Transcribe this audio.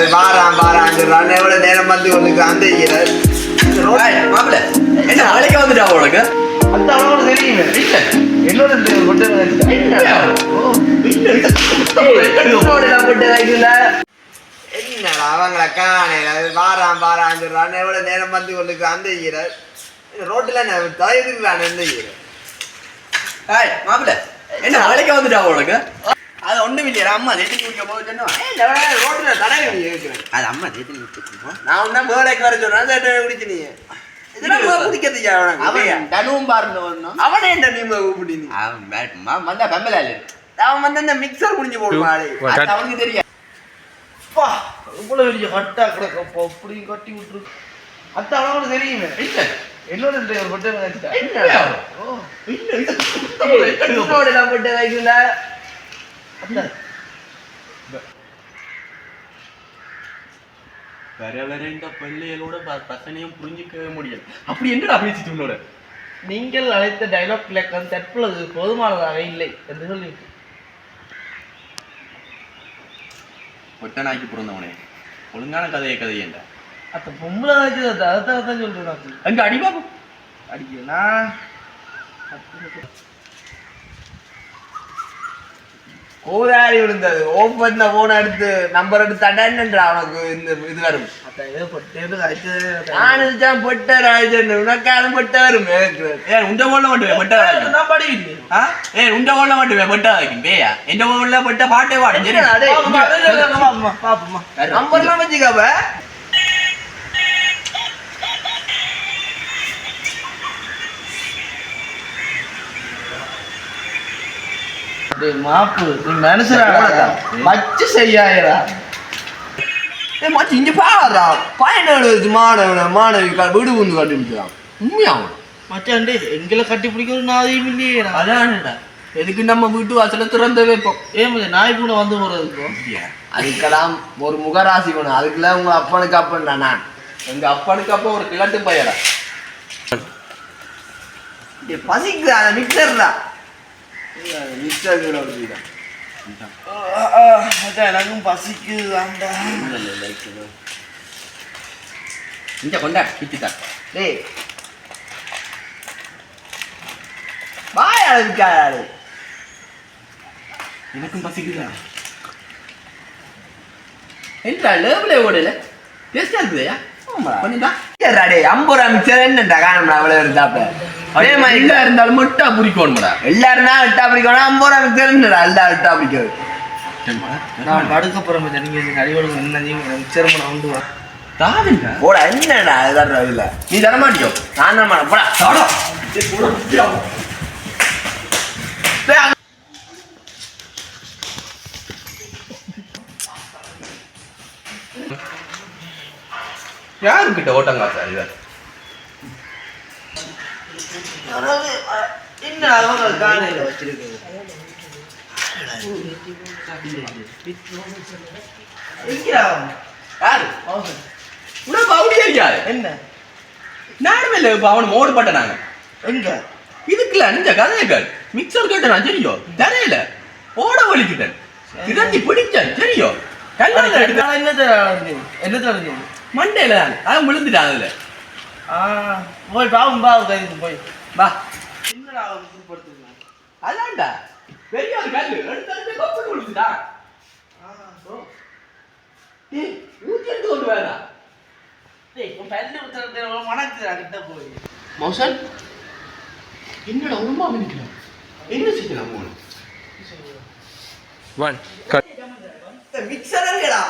அது வாரான் வாரான் எவ்வளவு நேரம் வந்து உனக்கு அந்த மாப்பிள்ள என்ன வேலைக்கு வந்துட்டா உனக்கு? அந்த அளவு தெரியுமே. இல்ல என்னோட என்னடா அவங்கள காணையில வாரான் வாரான் சொல்றான் எவ்வளவு நேரம் வந்து உனக்கு அந்த ஈர ரோட்டுல எந்த ஏய் மாப்பிள்ள என்ன வேலைக்கு வந்துட்டா உனக்கு? அது ஒண்ணும் இல்லையா அம்மா தேத்தி குடிக்க போக சொன்னா ரோட்டுல தடவை இருக்கிறேன் அது அம்மா தேத்தி குடிக்க நான் உன்ன மேடைக்கு வர சொல்றேன் அந்த குடிச்சு நீ. இதெல்லாம் குடிக்கிறதுக்கு அவன் அவன் தனுவும் பாருங்க வரணும் அவனே என்ன நீ கூப்பிட்டு அவன் வந்தா பெம்பல இல்ல அவன் வந்து அந்த மிக்சர் முடிஞ்சு போடுவான் அது அவனுக்கு தெரியும் அப்பா. பெரிய கிடக்கப்போ அப்படி கட்டி விட்டுரு அத்த அளவுக்கு தெரியுமே. இல்ல. என்னோட. ஓ இல்ல நான் வைக்கல வர வர இந்த பிள்ளைகளோட ப- பிரச்சனையும் புரிஞ்சுக்கவே முடியல. அப்படி என்னடா பேசிட்டு உன்னோட? நீங்கள் அழைத்த டைலாக் இலக்கம் தற்பொழுது போதுமானதாக இல்லை என்று சொல்லி ஒட்டனாக்கி பிறந்தவனே ஒழுங்கான கதையை கதையேண்டா அத்த பொம்பளை வச்சு அதை தான் சொல்றேன் அங்க அடி பாப்போம் கோதாரி விழுந்தது ஓப்பன் போன் எடுத்து நம்பர் எடுத்து அடன்ன்றா அவனுக்கு இந்த இது வரும் நான் பொட்டர் ஆயிடுச்சு உனக்கான பொட்ட வரும் ஏன் உண்ட போல மட்டும் பட்டா ஏய் உண்ட போல மட்டும் பட்டா வைக்கும் பேயா எந்த போல பட்ட பாட்டே பாடும் சரி நம்பர்லாம் வச்சுக்காப்ப மாப்பு நீ மனுஷனா மச்சு செய்யாயிரா ஏ மச்சு இங்க பாடுறா பயனோட மாணவன மாணவி வீடு வந்து கட்டி விட்டுறான் உண்மையாகும் மச்சாண்டே எங்களை கட்டி பிடிக்கிறது நாதையும் இல்லையே அதான்டா. எதுக்கு நம்ம வீட்டு வாசல திறந்து வைப்போம்? ஏன் நாய் பூனை வந்து போறது இப்போ. அதுக்கெல்லாம் ஒரு முகராசி வேணும். அதுக்கெல்லாம் உங்க அப்பனுக்கு அப்பன்டா நான். எங்க அப்பனுக்கு அப்ப ஒரு கிழட்டு பையடா டேய், பசிக்குதா அந்த மிக்சர்டா மிக்சர் மச்சான் எனக்கும் பசிக்குதாண்டா இங்க கொண்டா பிச்சுட்டா டேய் வாய் அழுக்காரு எனக்கும் பசிக்குதா என்ன லேபிளே ஓடல டேஸ்டா இருக்குதையா கொஞ்சம் டேய் ஐம்பது ரூபா மிக்சர் இருந்தாப்ப அதே மாதிரி இல்ல இருந்தாலும் முட்டா புரிக்கணும்டா எல்லாரும்னா விட்டா பிடிக்கணும் ஐம்பது ரூபா என்னடா எல்லா விட்டா பிடிக்காது நான் படுக்க போறேன் மச்சான். நீங்க இந்த அடிவளவு என்ன மிச்சர் பண்ண வந்து வா. தாவிண்டா போடா என்னடா இதுதான் இல்ல நீ தர மாட்டியோ? நான் தான் மாட்டேன் போடா. தாடா. யாருக்கிட்ட ஓட்டங்காசா இவர் வச்சிருக்கீங்க அவன்? யாரு? உனக்கு அப்படியே இருக்காது என்ன? நானுமே இல்லை இப்போ அவன் மோடு பட்டனாங்க எங்க? இதுக்குல இந்த கதையை கேள். மிக்சர் கேட்ட நான் சரியோ தரையில. ஓட வலிக்கிட்டேன் திரண்டி பிடிச்சேன் சரியோ கல்யாணம் மண்டையில தான். அவன் விழுந்துட்டான் அதுல. போய் பாவம் பாவம் கைது போய். வா. என்னடா படுத்துருக்கான் அதான்டா. பெரிய ஒரு கல்லு எடுத்து கொப்பு விழுந்துட்டா டேய் ஊற்றி எடுத்து கொண்டு வேணா டேய் உன் பல்லு உத்தரவு மணக்குதுடா கிட்ட போய். மௌசன் என்னடா உண்மா நினைக்கிறேன் என்ன செய்யலாம் மிக்சர் எங்கடா